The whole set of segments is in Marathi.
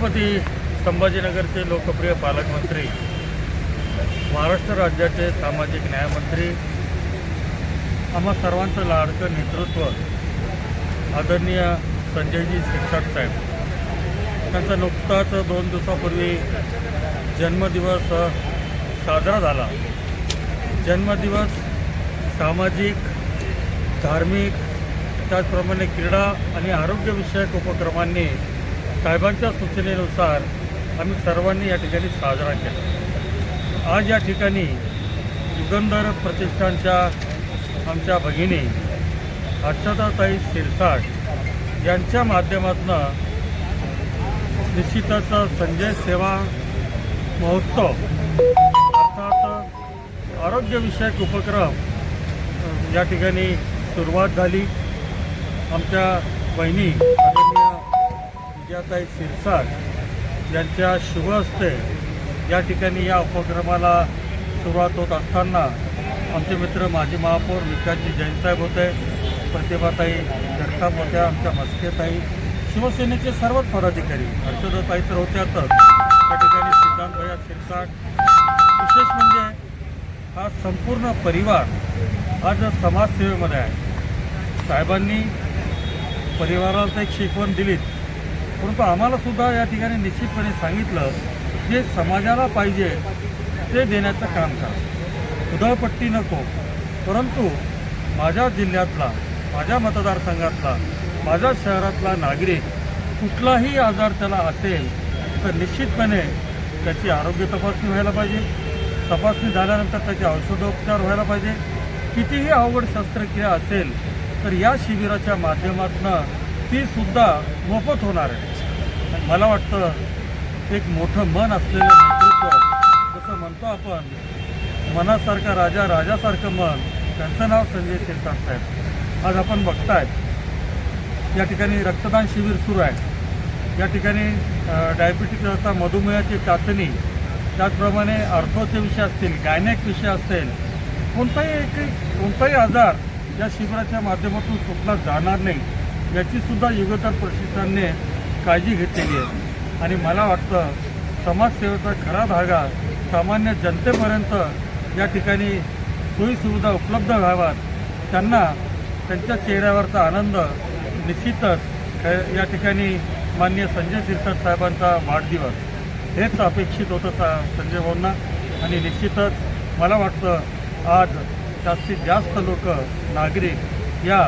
छत्रपती संभाजीनगरचे लोकप्रिय पालकमंत्री महाराष्ट्र राज्याचे सामाजिक न्यायमंत्री आम्हा सर्वांचं लाडकं नेतृत्व आदरणीय संजयजी शिक्षक साहेब. त्यांचा नुकताच दोन दिवसापूर्वी जन्मदिवस साजरा झाला. जन्मदिवस सामाजिक धार्मिक त्याचप्रमाणे क्रीडा आणि आरोग्यविषयक उपक्रमांनी साहेबांच्या सूचनेनुसार आम्ही सर्वांनी या ठिकाणी साजरा केला. आज या ठिकाणी युगंधर प्रतिष्ठानच्या आमच्या भगिनी हर्षदाताई शिरसाट यांच्या माध्यमातून निश्चितच संजय सेवा महोत्सव अर्थात आरोग्यविषयक उपक्रम या ठिकाणी सुरुवात झाली. आमच्या बहिणी विजयाताई सिरसाट यांच्या शुभ हस्ते या ठिकाणी या उपक्रमाला सुरुवात होत असताना आमचे मित्र माजी महापौर विकासजी जैनसाहेब होते प्रतिभाताई जगताप होत्या आमच्या मस्केताई शिवसेनेचे सर्वच पदाधिकारी हर्षदाताई तर होत्यातच त्या ठिकाणी सिद्धांत भैया शिरसाट विशेष म्हणजे हा संपूर्ण परिवार आज समाजसेवेमध्ये आहे साहेबांनी परिवाराला तर एक शिकवण दिलीच. परंतु आम्हाला सुद्धा या ठिकाणी निश्चितपणे सांगितलं जे समाजाला पाहिजे ते देण्याचं काम करा. उदळपट्टी नको. परंतु माझ्या जिल्ह्यातला माझ्या मतदारसंघातला माझ्या शहरातला नागरिक कुठलाही आजार त्याला असेल तर निश्चितपणे त्याची आरोग्य तपासणी व्हायला पाहिजे. तपासणी झाल्यानंतर त्याचे औषधोपचार व्हायला पाहिजे. कितीही अवघड शस्त्रक्रिया असेल तर या शिबिराच्या माध्यमातून तीसुद्धा मोफत होणार आहे. मला वाटतं एक मोठं मन असलेलं नेतृत्व जसं म्हणतो आपण मनासारखा राजा राजासारखं मन त्यांचं नाव संजय शिरसाट साहेब आज आपण बघतायत या ठिकाणी रक्तदान शिबिर सुरू आहे. या ठिकाणी डायबिटीज असता मधुमेहाची चाचणी त्याचप्रमाणे अर्थोचे विषय असतील गायनेक विषय असेल कोणताही एक कोणताही आजार या शिबिराच्या माध्यमातून सुटला जाणार नाही. याचीसुद्धा सुद्धा प्रशिक्षणाने काळजी घेतलेली आहे. आणि मला वाटतं समाजसेवेचा खरा धागा सामान्य जनतेपर्यंत या ठिकाणी सोयीसुविधा उपलब्ध व्हाव्यात. त्यांना त्यांच्या चेहऱ्यावरचा आनंद निश्चितच या ठिकाणी माननीय संजय शिरसाट साहेबांचा वाढदिवस. हेच अपेक्षित होतं सा संजय भाऊंना. आणि निश्चितच मला वाटतं आज जास्तीत जास्त लोक नागरिक या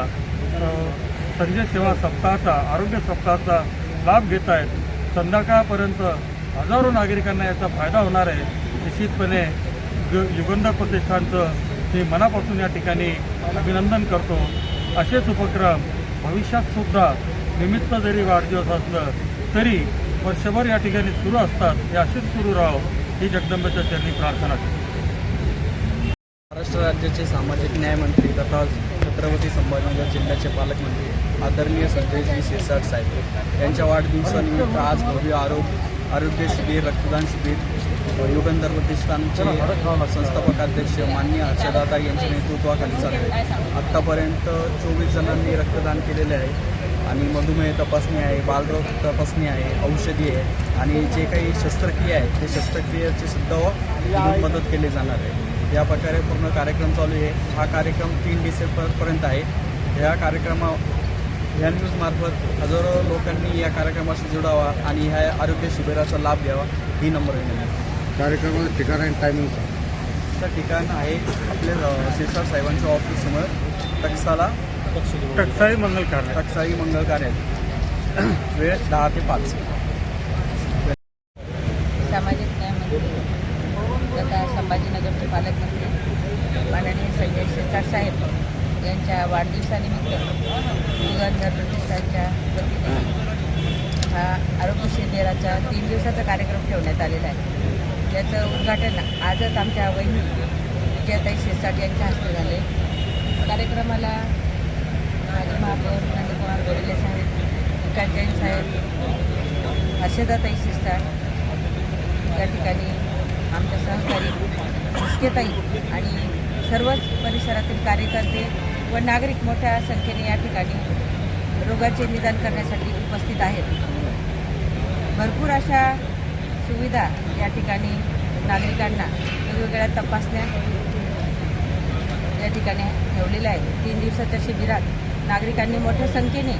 संजय सेवा सप्ताहाचा आरोग्य सप्ताहाचा लाभ घेत आहेत. संध्याकाळपर्यंत हजारो नागरिकांना याचा फायदा होणार आहे. निश्चितपणे युगंध युगंधर प्रतिष्ठानचं मी मनापासून या ठिकाणी अभिनंदन करतो. असेच उपक्रम भविष्यात सुद्धा निमित्त जरी वाढदिवस असलं तरी वर्षभर या ठिकाणी सुरू असतात. हे असेच सुरू राहो ही जगदंबेच्या चरणी प्रार्थना महाराष्ट्र राज्याचे सामाजिक न्यायमंत्री तथा छत्रपती संभाजीनगर जिल्ह्याचे पालकमंत्री आदरणीय संजयजी शिरसाट साहेब यांच्या वाढदिवसानिमित्त आज भव्य आरोग्य आरोग्य शिबिर रक्तदान शिबिर युगंधर प्रतिष्ठानचे संस्थापक अध्यक्ष मान्य हर्षदादा यांच्या नेतृत्वाखाली चालले आहे. आत्तापर्यंत चोवीस जणांनी रक्तदान केलेले आहे आणि मधुमेह तपासणी आहे बालरोग तपासणी आहे औषधी आहे आणि जे काही शस्त्रक्रिया आहेत ते शस्त्रक्रियेची सुद्धा मदत केली जाणार आहे. या प्रकारे पूर्ण कार्यक्रम चालू आहे. हा कार्यक्रम तीन डिसेंबरपर्यंत आहे. या कार्यक्रमा ह्या न्यूजमार्फत हजारो लोकांनी या कार्यक्रमाशी जोडावा आणि ह्या आरोग्य शिबिराचा लाभ घ्यावा ही नंबर विनंती कार्यक्रमाचं ठिकाण आणि टायमिंग सांग. तर ठिकाण आहे आपले शिरसाट साहेबांच्या ऑफिससमोर टक्साला. टकसाई मंगल कार्य टक्साई मंगल कार्य वेळ दहा ते पाच सामाजिक न्याय मंत्री तथा संभाजीनगरचे पालकमंत्री माननीय संजय शिरसाट साहेब यांच्या वाढदिवसानिमित्त युगंधर प्रतिष्ठानच्या वतीने हा आरोग्य शिबिराचा तीन दिवसाचा कार्यक्रम ठेवण्यात आलेला आहे. याचं उद्घाटन आजच आमच्या वहिनी विजयाताई शिरसाट यांच्या हस्ते झाले कार्यक्रमाला माझे महापौर नंदकुमार गोडले साहेब विकास जैन साहेब हर्षदाताई शिरसाट या ठिकाणी आमच्या सहकारी मुस्केताई आणि सर्वच परिसरातील कार्यकर्ते व नागरिक मोठ्या संख्येने या ठिकाणी रोगाचे निदान करण्यासाठी उपस्थित आहेत. भरपूर अशा सुविधा या ठिकाणी नागरिकांना वेगवेगळ्या तपासण्या या ठिकाणी ठेवलेल्या आहेत. तीन दिवसाच्या शिबिरात नागरिकांनी मोठ्या संख्येने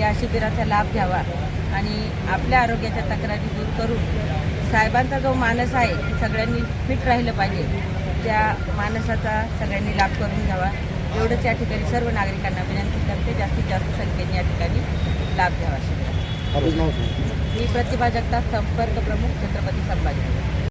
या शिबिराचा लाभ घ्यावा आणि आपल्या आरोग्याच्या तक्रारी दूर करून साहेबांचा जो मानस आहे सगळ्यांनी फिट राहिलं पाहिजे. त्या मानसाचा सगळ्यांनी लाभ करून घ्यावा. एवढंच या ठिकाणी सर्व नागरिकांना विनंती करते. जास्तीत जास्त संख्येने या ठिकाणी लाभ घ्यावा. शिबिराचा मी प्रतिभा जगताप संपर्क प्रमुख छत्रपती संभाजी